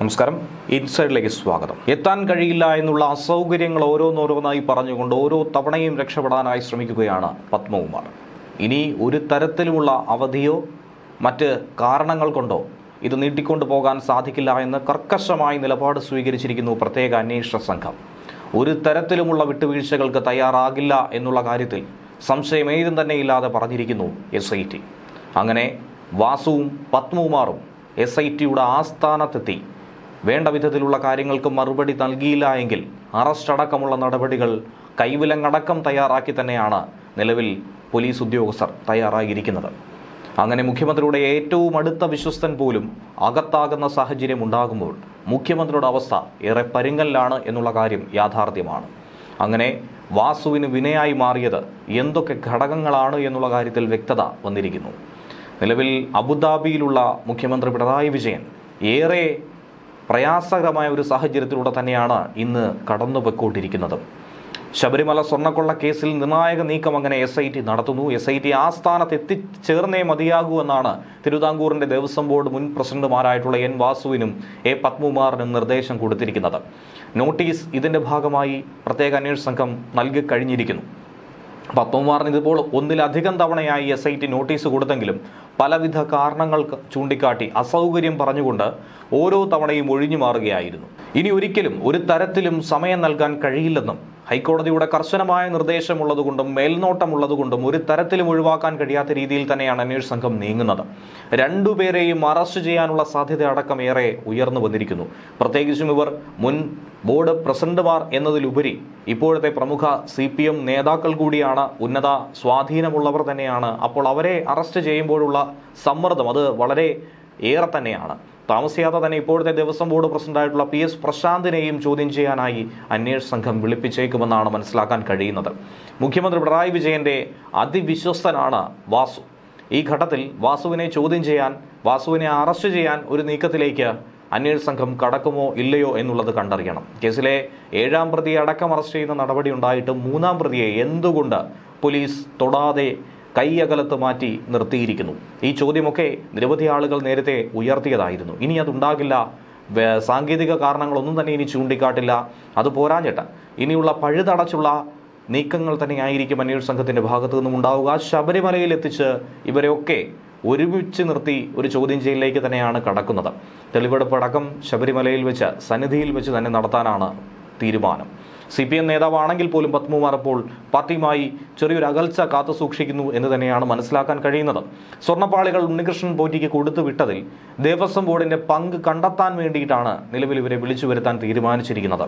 നമസ്കാരം. ഇൻസൈഡിലേക്ക് സ്വാഗതം. എത്താൻ കഴിയില്ല എന്നുള്ള അസൗകര്യങ്ങൾ ഓരോന്നോരോന്നായി പറഞ്ഞുകൊണ്ട് ഓരോ തവണയും രക്ഷപ്പെടാനായി ശ്രമിക്കുകയാണ് പത്മകുമാർ. ഇനി ഒരു തരത്തിലുമുള്ള അവധിയോ മറ്റ് കാരണങ്ങൾ കൊണ്ടോ ഇത് നീട്ടിക്കൊണ്ടു പോകാൻ സാധിക്കില്ല എന്ന് കർക്കശമായി നിലപാട് സ്വീകരിച്ചിരിക്കുന്നു പ്രത്യേക അന്വേഷണ സംഘം. ഒരു തരത്തിലുമുള്ള വിട്ടുവീഴ്ചകൾക്ക് തയ്യാറാകില്ല എന്നുള്ള കാര്യത്തിൽ സംശയം ഏതും തന്നെ ഇല്ലാതെ പറഞ്ഞിരിക്കുന്നു എസ് അങ്ങനെ വാസുവും പത്മകുമാറും എസ് ഐ ടിയുടെ ആസ്ഥാനത്തെത്തി വേണ്ട വിധത്തിലുള്ള കാര്യങ്ങൾക്ക് മറുപടി നൽകിയില്ല എങ്കിൽ അറസ്റ്റ് അടക്കമുള്ള നടപടികൾ കൈവിലങ്ങടക്കം തയ്യാറാക്കി തന്നെയാണ് നിലവിൽ പോലീസ് ഉദ്യോഗസ്ഥർ തയ്യാറായിരിക്കുന്നത്. അങ്ങനെ മുഖ്യമന്ത്രിയുടെ ഏറ്റവും അടുത്ത വിശ്വസ്തൻ പോലും അകത്താകുന്ന സാഹചര്യം ഉണ്ടാകുമ്പോൾ മുഖ്യമന്ത്രിയുടെ അവസ്ഥ ഏറെ പരുങ്ങലിലാണ് എന്നുള്ള കാര്യം യാഥാർത്ഥ്യമാണ്. അങ്ങനെ വാസുവിന് വിനയായി മാറിയത് എന്തൊക്കെ ഘടകങ്ങളാണ് എന്നുള്ള കാര്യത്തിൽ വ്യക്തത വന്നിരിക്കുന്നു. നിലവിൽ അബുദാബിയിലുള്ള മുഖ്യമന്ത്രി പിണറായി വിജയൻ ഏറെ പ്രയാസകരമായ ഒരു സാഹചര്യത്തിലൂടെ തന്നെയാണ് ഇന്ന് കടന്നു ശബരിമല സ്വർണക്കൊള്ള കേസിൽ നിർണായക നീക്കം അങ്ങനെ എസ് ഐ ടി നടത്തുന്നു. എസ് ഐ ടി ആസ്ഥാനത്ത് എത്തിച്ചേർന്നേ മതിയാകൂ എന്നാണ് തിരുവിതാംകൂറിന്റെ ദേവസ്വം ബോർഡ് മുൻ പ്രസിഡന്റുമാരായിട്ടുള്ള എൻ വാസുവിനും എ പത്മകുമാറിനും നിർദ്ദേശം കൊടുത്തിരിക്കുന്നത്. നോട്ടീസ് ഇതിന്റെ ഭാഗമായി പ്രത്യേക അന്വേഷണ സംഘം നൽകി കഴിഞ്ഞിരിക്കുന്നു. പത്മകുമാറിന് ഇതുപോൾ ഒന്നിലധികം തവണയായി എസ് ഐ ടി നോട്ടീസ് കൊടുത്തെങ്കിലും പലവിധ കാരണങ്ങൾ ചൂണ്ടിക്കാട്ടി അസൗകര്യം പറഞ്ഞുകൊണ്ട് ഓരോ തവണയും ഒഴിഞ്ഞു മാറുകയായിരുന്നു. ഇനി ഒരിക്കലും ഒരു തരത്തിലും സമയം നൽകാൻ കഴിയില്ലെന്നും ഹൈക്കോടതിയുടെ കർശനമായ നിർദ്ദേശമുള്ളതുകൊണ്ടും മേൽനോട്ടമുള്ളതുകൊണ്ടും ഒരു തരത്തിലും ഒഴിവാക്കാൻ കഴിയാത്ത രീതിയിൽ തന്നെയാണ് അന്വേഷണ സംഘം നീങ്ങുന്നത്. രണ്ടുപേരെയും അറസ്റ്റ് ചെയ്യാനുള്ള സാധ്യത അടക്കം ഏറെ ഉയർന്നു വന്നിരിക്കുന്നു. പ്രത്യേകിച്ചും ഇവർ മുൻ ബോർഡ് പ്രസിഡന്റുമാർ എന്നതിലുപരി ഇപ്പോഴത്തെ പ്രമുഖ സി പി എം നേതാക്കൾ കൂടിയാണ് ഉന്നത സ്വാധീനമുള്ളവർ തന്നെയാണ്. അപ്പോൾ അവരെ അറസ്റ്റ് ചെയ്യുമ്പോഴുള്ള സമ്മർദ്ദം അത് വളരെ ഏറെ തന്നെയാണ്. താമസിയാതെ തന്നെ ഇപ്പോഴത്തെ ദേവസ്വം ബോർഡ് പ്രസിഡന്റായിട്ടുള്ള പി എസ് പ്രശാന്തിനെയും ചോദ്യം ചെയ്യാനായി അന്വേഷണ സംഘം വിളിപ്പിച്ചേക്കുമെന്നാണ് മനസ്സിലാക്കാൻ കഴിയുന്നത്. മുഖ്യമന്ത്രി പിണറായി വിജയന്റെ അതിവിശ്വസ്തനാണ് വാസു. ഈ ഘട്ടത്തിൽ വാസുവിനെ ചോദ്യം ചെയ്യാൻ വാസുവിനെ അറസ്റ്റ് ചെയ്യാൻ ഒരു നീക്കത്തിലേക്ക് അന്വേഷണ സംഘം കടക്കുമോ ഇല്ലയോ എന്നുള്ളത് കണ്ടറിയണം. കേസിലെ ഏഴാം പ്രതിയെ അടക്കം അറസ്റ്റ് ചെയ്യുന്ന നടപടി ഉണ്ടായിട്ട് മൂന്നാം പ്രതിയെ എന്തുകൊണ്ട് പോലീസ് തൊടാതെ കൈയകലത്ത് മാറ്റി നിർത്തിയിരിക്കുന്നു. ഈ ചോദ്യമൊക്കെ നിരവധി ആളുകൾ നേരത്തെ ഉയർത്തിയതായിരുന്നു. ഇനി അതുണ്ടാകില്ല. സാങ്കേതിക കാരണങ്ങളൊന്നും തന്നെ ഇനി ചൂണ്ടിക്കാട്ടില്ല. അത് പോരാഞ്ഞിട്ട് ഇനിയുള്ള പഴുതടച്ചുള്ള നീക്കങ്ങൾ തന്നെയായിരിക്കും അന്വേഷണ സംഘത്തിന്റെ ഭാഗത്തു നിന്നും ഉണ്ടാവുക. ശബരിമലയിൽ എത്തിച്ച് ഇവരെയൊക്കെ ഒരുമിച്ച് നിർത്തി ഒരു ചോദ്യം ചെയ്യലിലേക്ക് തന്നെയാണ് കടക്കുന്നത്. തെളിവെടുപ്പ് അടക്കം ശബരിമലയിൽ വെച്ച് സന്നിധിയിൽ വെച്ച് തന്നെ നടത്താനാണ് തീരുമാനം. സി പി എം നേതാവാണെങ്കിൽ പോലും പത്മകുമാർ അപ്പോൾ പാർട്ടിയുമായി ചെറിയൊരു അകൽച്ച കാത്തുസൂക്ഷിക്കുന്നു എന്ന് തന്നെയാണ് മനസ്സിലാക്കാൻ കഴിയുന്നത്. സ്വർണപ്പാളികൾ ഉണ്ണികൃഷ്ണൻ പോറ്റിക്ക് കൊടുത്തു വിട്ടതിൽ ദേവസ്വം ബോർഡിന്റെ പങ്ക് കണ്ടെത്താൻ വേണ്ടിയിട്ടാണ് നിലവിൽ ഇവരെ വിളിച്ചു വരുത്താൻ തീരുമാനിച്ചിരിക്കുന്നത്.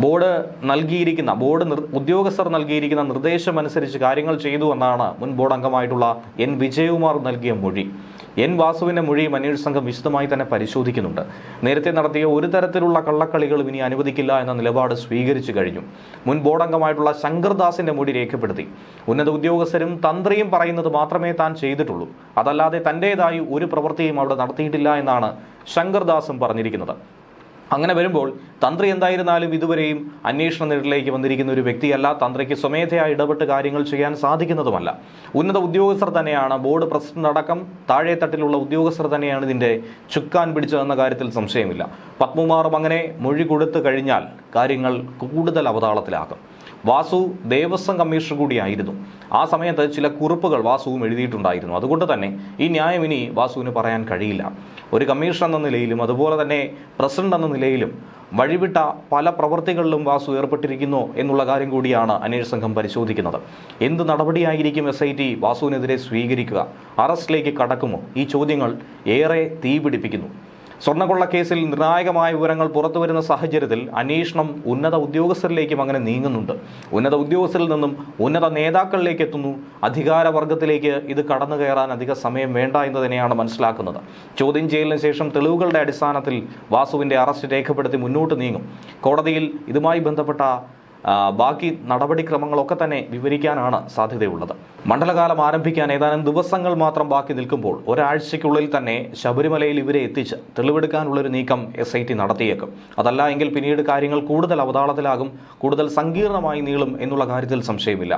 ബോർഡ് നൽകിയിരിക്കുന്ന ബോർഡ് ഉദ്യോഗസ്ഥർ നൽകിയിരിക്കുന്ന നിർദ്ദേശം അനുസരിച്ച് കാര്യങ്ങൾ ചെയ്തു എന്നാണ് മുൻ ബോർഡ് അംഗമായിട്ടുള്ള എൻ വിജയകുമാർ നൽകിയ മൊഴി. എൻ വാസുവിന്റെ മൊഴിയും അന്വേഷണ സംഘം വിശദമായി തന്നെ പരിശോധിക്കുന്നുണ്ട്. നേരത്തെ നടത്തിയ ഒരു തരത്തിലുള്ള കള്ളക്കളികളും ഇനി അനുവദിക്കില്ല എന്ന നിലപാട് സ്വീകരിച്ചു കഴിഞ്ഞു. മുൻ ബോർഡ് അംഗമായിട്ടുള്ള ശങ്കർദാസിന്റെ മൊഴി രേഖപ്പെടുത്തി. ഉന്നത ഉദ്യോഗസ്ഥരും തന്ത്രിയും പറയുന്നത് മാത്രമേ താൻ ചെയ്തിട്ടുള്ളൂ. അതല്ലാതെ തന്റേതായി ഒരു പ്രവൃത്തിയും അവിടെ നടത്തിയിട്ടില്ല എന്നാണ് ശങ്കർദാസും പറഞ്ഞിരിക്കുന്നത്. അങ്ങനെ വരുമ്പോൾ തന്ത്രി എന്തായിരുന്നാലും ഇതുവരെയും അന്വേഷണ നിരയിലേക്ക് വന്നിരിക്കുന്ന ഒരു വ്യക്തിയല്ല. തന്ത്രിക്ക് സ്വമേധയാ ഇടപെട്ട് കാര്യങ്ങൾ ചെയ്യാൻ സാധിക്കുന്നതുമല്ല. ഉന്നത ഉദ്യോഗസ്ഥർ തന്നെയാണ് ബോർഡ് പ്രസിഡന്റ് അടക്കം താഴെത്തട്ടിലുള്ള ഉദ്യോഗസ്ഥർ തന്നെയാണ് ഇതിന്റെ ചുക്കാൻ പിടിച്ചതെന്ന കാര്യത്തിൽ സംശയമില്ല. പത്മകുമാറും അങ്ങനെ മൊഴി കൊടുത്തു കഴിഞ്ഞാൽ കാര്യങ്ങൾ കൂടുതൽ അവതാളത്തിലാക്കും. വാസു ദേവസ്വം കമ്മീഷണർ കൂടിയായിരുന്നു. ആ സമയത്ത് ചില കുറിപ്പുകൾ വാസുവും എഴുതിയിട്ടുണ്ടായിരുന്നു. അതുകൊണ്ട് തന്നെ ഈ ന്യായം ഇനി വാസുവിന് പറയാൻ കഴിയില്ല. ഒരു കമ്മീഷണർ എന്ന നിലയിലും അതുപോലെ തന്നെ പ്രസിഡന്റ് എന്ന നിലയിലും വഴിവിട്ട പല പ്രവൃത്തികളിലും വാസു ഏർപ്പെട്ടിരിക്കുന്നു എന്നുള്ള കാര്യം കൂടിയാണ് അന്വേഷണ സംഘം പരിശോധിക്കുന്നത്. എന്ത് നടപടിയായിരിക്കും എസ് ഐ ടി വാസുവിനെതിരെ സ്വീകരിക്കുക? അറസ്റ്റിലേക്ക് കടക്കുമോ? ഈ ചോദ്യങ്ങൾ ഏറെ തീപിടിപ്പിക്കുന്നു. സ്വർണക്കൊള്ള കേസിൽ നിർണായകമായ വിവരങ്ങൾ പുറത്തുവരുന്ന സാഹചര്യത്തിൽ അന്വേഷണം ഉന്നത ഉദ്യോഗസ്ഥരിലേക്കും അങ്ങനെ നീങ്ങുന്നുണ്ട്. ഉന്നത ഉദ്യോഗസ്ഥരിൽ നിന്നും ഉന്നത നേതാക്കളിലേക്ക് എത്തുന്നു. അധികാരവർഗത്തിലേക്ക് ഇത് കടന്നു കയറാൻ അധിക സമയം വേണ്ട എന്ന് തന്നെയാണ് മനസ്സിലാക്കുന്നത്. ചോദ്യം ചെയ്യലിന് ശേഷം തെളിവുകളുടെ അടിസ്ഥാനത്തിൽ വാസുവിന്റെ അറസ്റ്റ് രേഖപ്പെടുത്തി മുന്നോട്ട് നീങ്ങും. കോടതിയിൽ ഇതുമായി ബന്ധപ്പെട്ട ബാക്കി നടപടിക്രമങ്ങളൊക്കെ തന്നെ വിവരിക്കാനാണ് സാധ്യതയുള്ളത്. മണ്ഡലകാലം ആരംഭിക്കാൻ ഏതാനും ദിവസങ്ങൾ മാത്രം ബാക്കി നിൽക്കുമ്പോൾ ഒരാഴ്ചയ്ക്കുള്ളിൽ തന്നെ ശബരിമലയിൽ ഇവരെ എത്തിച്ച് തെളിവെടുക്കാനുള്ളൊരു നീക്കം എസ് ഐ ടി നടത്തിയേക്കും. അതല്ല എങ്കിൽ പിന്നീട് കാര്യങ്ങൾ കൂടുതൽ അവതാളത്തിലാകും കൂടുതൽ സങ്കീർണമായി നീളും എന്നുള്ള കാര്യത്തിൽ സംശയമില്ല.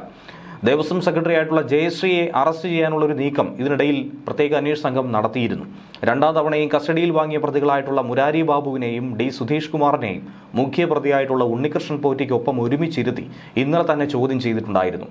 ദേവസ്വം സെക്രട്ടറി ആയിട്ടുള്ള ജയശ്രീയെ അറസ്റ്റ് ചെയ്യാനുള്ള ഒരു നീക്കം ഇതിനിടയിൽ പ്രത്യേക അന്വേഷണ സംഘം നടത്തിയിരുന്നു. രണ്ടാം തവണയും കസ്റ്റഡിയിൽ വാങ്ങിയ പ്രതികളായിട്ടുള്ള മുരാരി ബാബുവിനെയും ഡി സുധീഷ് കുമാറിനെയും മുഖ്യപ്രതിയായിട്ടുള്ള ഉണ്ണികൃഷ്ണൻ പോറ്റിക്കൊപ്പം ഒരുമിച്ചിരുത്തി ഇന്നലെ തന്നെ ചോദ്യം ചെയ്തിട്ടുണ്ടായിരുന്നു.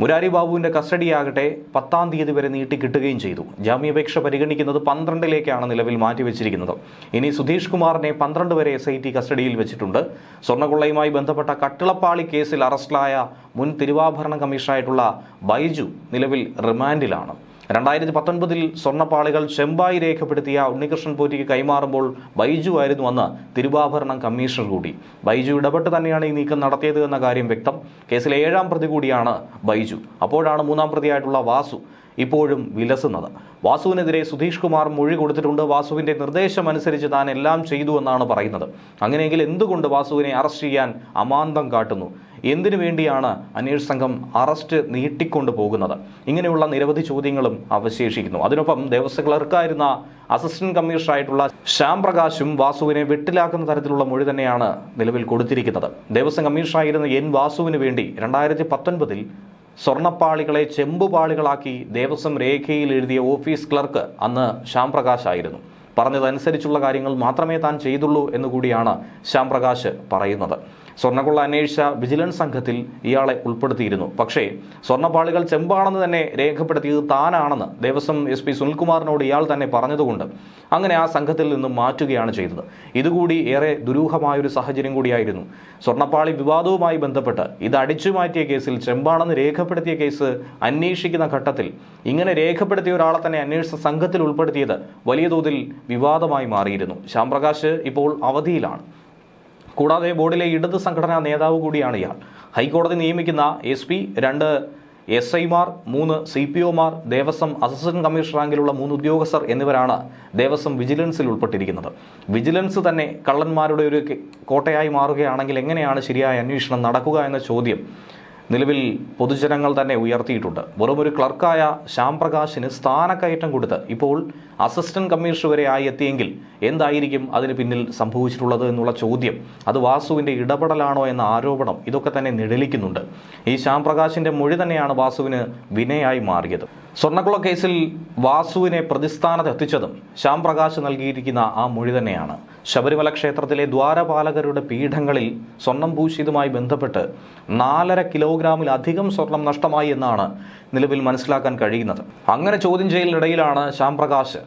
മുരാരി ബാബുവിന്റെ കസ്റ്റഡിയാകട്ടെ പത്താം തീയതി വരെ നീട്ടി നീട്ടിക്കിട്ടുകയും ചെയ്തു. ജാമ്യാപേക്ഷ പരിഗണിക്കുന്നത് പന്ത്രണ്ടിലേക്കാണ് നിലവിൽ മാറ്റിവെച്ചിരിക്കുന്നത്. ഇനി സുധീഷ് കുമാറിനെ പന്ത്രണ്ട് വരെ എസ് ഐ ടി കസ്റ്റഡിയിൽ വെച്ചിട്ടുണ്ട്. സ്വർണക്കൊള്ളയുമായി ബന്ധപ്പെട്ട കട്ടിളപ്പാളി കേസിൽ അറസ്റ്റിലായ മുൻ തിരുവാഭരണ കമ്മീഷണറായിട്ടുള്ള ബൈജു നിലവിൽ റിമാൻഡിലാണ്. രണ്ടായിരത്തി പത്തൊൻപതിൽ സ്വർണപ്പാളികൾ ചെമ്പായി രേഖപ്പെടുത്തിയ ഉണ്ണികൃഷ്ണൻ പോറ്റിക്ക് കൈമാറുമ്പോൾ ബൈജു ആയിരുന്നു അന്ന് തിരുവാഭരണം കമ്മീഷണർ കൂടി. ബൈജു ഇടപെട്ട് തന്നെയാണ് ഈ നീക്കം നടത്തിയത് എന്ന കാര്യം വ്യക്തം. കേസിലെ ഏഴാം പ്രതി കൂടിയാണ് ബൈജു. അപ്പോഴാണ് മൂന്നാം പ്രതിയായിട്ടുള്ള വാസു ഇപ്പോഴും വിലസുന്നത്. വാസുവിനെതിരെ സുധീഷ് കുമാർ മൊഴി കൊടുത്തിട്ടുണ്ട്. വാസുവിന്റെ നിർദ്ദേശം അനുസരിച്ച് താൻ എല്ലാം ചെയ്തു എന്നാണ് പറയുന്നത്. അങ്ങനെയെങ്കിൽ എന്തുകൊണ്ട് വാസുവിനെ അറസ്റ്റ് ചെയ്യാൻ അമാന്തം കാട്ടുന്നു? എന്തിനു വേണ്ടിയാണ് അന്വേഷണ സംഘം അറസ്റ്റ് നീട്ടിക്കൊണ്ടു പോകുന്നത്? ഇങ്ങനെയുള്ള നിരവധി ചോദ്യങ്ങളും അവശേഷിക്കുന്നു. അതിനൊപ്പം ദേവസ്വം ക്ലർക്കായിരുന്ന അസിസ്റ്റന്റ് കമ്മീഷണറായിട്ടുള്ള ശ്യാം പ്രകാശും വാസുവിനെ വെട്ടിലാക്കുന്ന തരത്തിലുള്ള മൊഴി തന്നെയാണ് നിലവിൽ കൊടുത്തിരിക്കുന്നത്. ദേവസ്വം കമ്മീഷണറായിരുന്ന എൻ വാസുവിന് വേണ്ടി രണ്ടായിരത്തി പത്തൊൻപതിൽ സ്വർണപ്പാളികളെ ചെമ്പുപാളികളാക്കി ദേവസ്വം രേഖയിൽ എഴുതിയ ഓഫീസ് ക്ലർക്ക് അന്ന് ശ്യാം ആയിരുന്നു പറഞ്ഞതനുസരിച്ചുള്ള കാര്യങ്ങൾ മാത്രമേ താൻ ചെയ്തുള്ളൂ എന്നുകൂടിയാണ് ശ്യാം പ്രകാശ് പറയുന്നത്. സ്വർണക്കൊള്ള അന്വേഷിച്ച വിജിലൻസ് സംഘത്തിൽ ഇയാളെ ഉൾപ്പെടുത്തിയിരുന്നു. പക്ഷേ സ്വർണപ്പാളികൾ ചെമ്പാണെന്ന് തന്നെ രേഖപ്പെടുത്തിയത് താനാണെന്ന് ദേവസ്വം എസ് പി സുനിൽകുമാറിനോട് ഇയാൾ തന്നെ പറഞ്ഞതുകൊണ്ട് അങ്ങനെ ആ സംഘത്തിൽ നിന്ന് മാറ്റുകയാണ് ചെയ്തത്. ഇതുകൂടി ഏറെ ദുരൂഹമായൊരു സാഹചര്യം കൂടിയായിരുന്നു. സ്വർണപ്പാളി വിവാദവുമായി ബന്ധപ്പെട്ട് ഇത് അടിച്ചു മാറ്റിയ കേസിൽ ചെമ്പാണെന്ന് രേഖപ്പെടുത്തിയ കേസ് അന്വേഷിക്കുന്ന ഘട്ടത്തിൽ ഇങ്ങനെ രേഖപ്പെടുത്തിയ ഒരാളെ തന്നെ അന്വേഷണ സംഘത്തിൽ ഉൾപ്പെടുത്തിയത് വലിയ തോതിൽ വിവാദമായി മാറിയിരുന്നു. ശ്യാംപ്രകാശ് ഇപ്പോൾ അവധിയിലാണ്. കൂടാതെ ബോർഡിലെ ഇടത് സംഘടനാ നേതാവ് കൂടിയാണ് ഇയാൾ. ഹൈക്കോടതി നിയമിക്കുന്ന എസ് രണ്ട് എസ് ഐമാർ മൂന്ന് സി പി ഒമാർ ദേവസ്വം അസിസ്റ്റന്റ് കമ്മീഷണർ റാങ്കിലുള്ള മൂന്ന് ഉദ്യോഗസ്ഥർ എന്നിവരാണ് ദേവസ്വം വിജിലൻസിൽ ഉൾപ്പെട്ടിരിക്കുന്നത്. വിജിലൻസ് തന്നെ കള്ളന്മാരുടെ ഒരു കോട്ടയായി മാറുകയാണെങ്കിൽ എങ്ങനെയാണ് ശരിയായ അന്വേഷണം നടക്കുക എന്ന ചോദ്യം നിലവിൽ പൊതുജനങ്ങൾ തന്നെ ഉയർത്തിയിട്ടുണ്ട്. വെറും ഒരു ക്ലർക്കായ ശ്യാം പ്രകാശിന് സ്ഥാനക്കയറ്റം കൊടുത്ത് ഇപ്പോൾ അസിസ്റ്റന്റ് കമ്മീഷണർ വരെ ആയി എത്തിയെങ്കിൽ എന്തായിരിക്കും അതിന് പിന്നിൽ സംഭവിച്ചിട്ടുള്ളത് എന്നുള്ള ചോദ്യം. അത് വാസുവിന്റെ ഇടപെടലാണോ എന്ന ആരോപണം ഇതൊക്കെ തന്നെ നിഴലിക്കുന്നുണ്ട്. ഈ ശ്യാം പ്രകാശിന്റെ മൊഴി തന്നെയാണ് വാസുവിന് വിനയായി മാറിയത്. സ്വർണക്കുള കേസിൽ വാസുവിനെ പ്രതിസ്ഥാനത്ത് എത്തിച്ചതും ശ്യാം പ്രകാശ് നൽകിയിരിക്കുന്ന ആ മൊഴി തന്നെയാണ്. ശബരിമല ക്ഷേത്രത്തിലെ ദ്വാരപാലകരുടെ പീഠങ്ങളിൽ സ്വർണം പൂശിയതുമായി ബന്ധപ്പെട്ട് നാലര കിലോഗ്രാമിലധികം സ്വർണം നഷ്ടമായി എന്നാണ് നിലവിൽ മനസ്സിലാക്കാൻ കഴിയുന്നത്. അങ്ങനെ ചോദ്യം ചെയ്യലിനിടയിലാണ് ശ്യാം പ്രകാശ്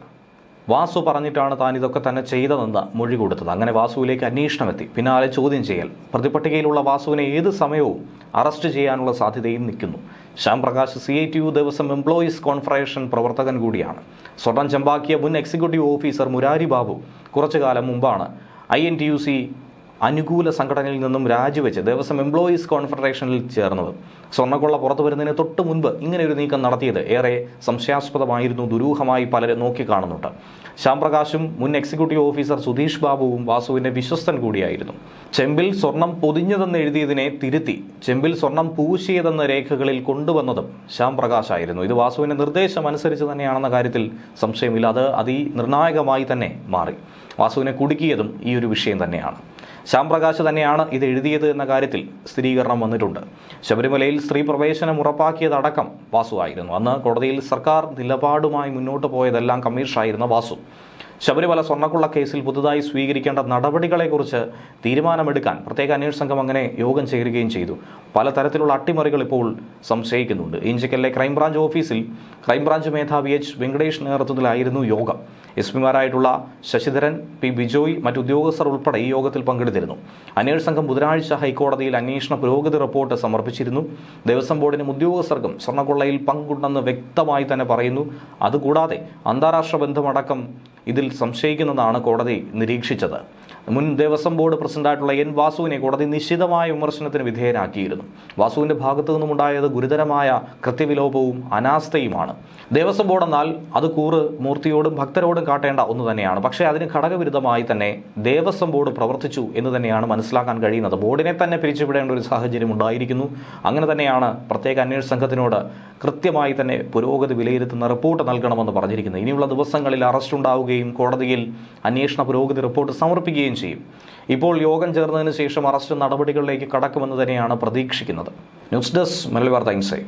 വാസു പറഞ്ഞിട്ടാണ് താൻ ഇതൊക്കെ തന്നെ ചെയ്തതെന്ന് മൊഴി കൊടുത്തത്. അങ്ങനെ വാസുവിലേക്ക് അന്വേഷണം എത്തി. പിന്നാലെ ചോദ്യം ചെയ്യൽ. പ്രതിപട്ടികയിലുള്ള വാസുവിനെ ഏത് സമയവും അറസ്റ്റ് ചെയ്യാനുള്ള സാധ്യതയും നിൽക്കുന്നു. Shyam Prakash C I T U Devaswom employees confederation പ്രവർത്തകൻ കൂടിയാണ്. സ്വർണം ചെമ്പാക്കിയ മുൻ എക്സിക്യൂട്ടീവ് ഓഫീസർ മുരാരി ബാബു കുറച്ചു കാലം മുമ്പാണ്. I N T U C അനുകൂല സംഘടനയിൽ നിന്നും രാജിവെച്ച് ദേവസ്വം എംപ്ലോയീസ് കോൺഫെഡറേഷനിൽ ചേർന്നത്. സ്വർണക്കൊള്ള പുറത്തു വരുന്നതിന് തൊട്ട് മുൻപ് ഇങ്ങനെ ഒരു നീക്കം നടത്തിയത് ഏറെ സംശയാസ്പദമായിരുന്നു ദുരൂഹമായി പലരും നോക്കിക്കാണുന്നുണ്ട്. ശ്യാംപ്രകാശും മുൻ എക്സിക്യൂട്ടീവ് ഓഫീസർ സുധീഷ് ബാബുവും വാസുവിന്റെ വിശ്വസ്തൻ കൂടിയായിരുന്നു. ചെമ്പിൽ സ്വർണം പൊതിഞ്ഞതെന്ന് എഴുതിയതിനെ തിരുത്തി ചെമ്പിൽ സ്വർണം പൂശിയതെന്ന രേഖകളിൽ കൊണ്ടുവന്നതും ശ്യാംപ്രകാശായിരുന്നു. ഇത് വാസുവിന്റെ നിർദ്ദേശം അനുസരിച്ച് തന്നെയാണെന്ന കാര്യത്തിൽ സംശയമില്ല. അത് അതിനിർണായകമായി തന്നെ മാറി. വാസുവിനെ കുടുക്കിയതും ഈ ഒരു വിഷയം തന്നെയാണ്. ശ്യാം പ്രകാശ് തന്നെയാണ് ഇത് എഴുതിയത് എന്ന കാര്യത്തിൽ സ്ഥിരീകരണം വന്നിട്ടുണ്ട്. ശബരിമലയിൽ സ്ത്രീ പ്രവേശനം ഉറപ്പാക്കിയതടക്കം വാസുവായിരുന്നു അന്ന് കോടതിയിൽ സർക്കാർ നിലപാടുമായി മുന്നോട്ട് പോയതെല്ലാം കമ്മീഷനായിരുന്ന വാസു. ശബരിമല സ്വർണക്കുള്ള കേസിൽ പുതുതായി സ്വീകരിക്കേണ്ട നടപടികളെക്കുറിച്ച് തീരുമാനമെടുക്കാൻ പ്രത്യേക അന്വേഷണ സംഘം അങ്ങനെ യോഗം ചേരുകയും ചെയ്തു. പലതരത്തിലുള്ള അട്ടിമറികൾ ഇപ്പോൾ സംശയിക്കുന്നുണ്ട്. ഇഞ്ചക്കലിലെ ക്രൈംബ്രാഞ്ച് ഓഫീസിൽ ക്രൈംബ്രാഞ്ച് മേധാവി എച്ച്. വെങ്കടേഷ് നേതൃത്വത്തിലായിരുന്നു യോഗം. എസ് പിമാരായിട്ടുള്ള ശശിധരൻ പി. ബിജോയ് മറ്റു ഉദ്യോഗസ്ഥർ ഉൾപ്പെടെ ഈ യോഗത്തിൽ പങ്കെടുത്തിരുന്നു. അന്വേഷണ സംഘം ബുധനാഴ്ച ഹൈക്കോടതിയിൽ അന്വേഷണ പുരോഗതി റിപ്പോർട്ട് സമർപ്പിച്ചിരുന്നു. ദേവസ്വം ബോർഡിനും ഉദ്യോഗസ്ഥർക്കും സ്വർണക്കൊള്ളയിൽ പങ്കുണ്ടെന്ന് വ്യക്തമായി തന്നെ പറയുന്നു. അതുകൂടാതെ അന്താരാഷ്ട്ര ബന്ധമടക്കം ഇതിൽ സംശയിക്കുന്നതാണ് കോടതി നിരീക്ഷിച്ചത്. മുൻ ദേവസ്വം ബോർഡ് പ്രസിഡന്റായിട്ടുള്ള എൻ വാസുവിനെ കോടതി നിശ്ചിതമായ വിമർശനത്തിന് വിധേയനാക്കിയിരുന്നു. വാസുവിന്റെ ഭാഗത്തു നിന്നുമുണ്ടായത് ഗുരുതരമായ കൃത്യവിലോപവും അനാസ്ഥയുമാണ്. ദേവസ്വം ബോർഡ് എന്നാൽ അത് കൂറ് മൂർത്തിയോടും ഭക്തരോടും കാട്ടേണ്ട ഒന്ന് തന്നെയാണ്. പക്ഷേ അതിന് ഘടകവിരുദ്ധമായി തന്നെ ദേവസ്വം ബോർഡ് പ്രവർത്തിച്ചു എന്ന് തന്നെയാണ് മനസ്സിലാക്കാൻ കഴിയുന്നത്. ബോർഡിനെ തന്നെ പിരിച്ചുവിടേണ്ട ഒരു സാഹചര്യം ഉണ്ടായിരിക്കുന്നു. അങ്ങനെ തന്നെയാണ് പ്രത്യേക അന്വേഷണ സംഘത്തിനോട് കൃത്യമായി തന്നെ പുരോഗതി വിലയിരുത്തുന്ന റിപ്പോർട്ട് നൽകണമെന്ന് പറഞ്ഞിരിക്കുന്നത്. ഇനിയുള്ള ദിവസങ്ങളിൽ അറസ്റ്റ് ഉണ്ടാവുകയും കോടതിയിൽ അന്വേഷണ പുരോഗതി റിപ്പോർട്ട് സമർപ്പിക്കുകയും ചോദ്യം ചെയ്യും. ഇപ്പോൾ യോഗം ചേർന്നതിന് ശേഷം അറസ്റ്റ് നടപടികളിലേക്ക് കടക്കുമെന്ന് തന്നെയാണ് പ്രതീക്ഷിക്കുന്നത്. News desk Malabar times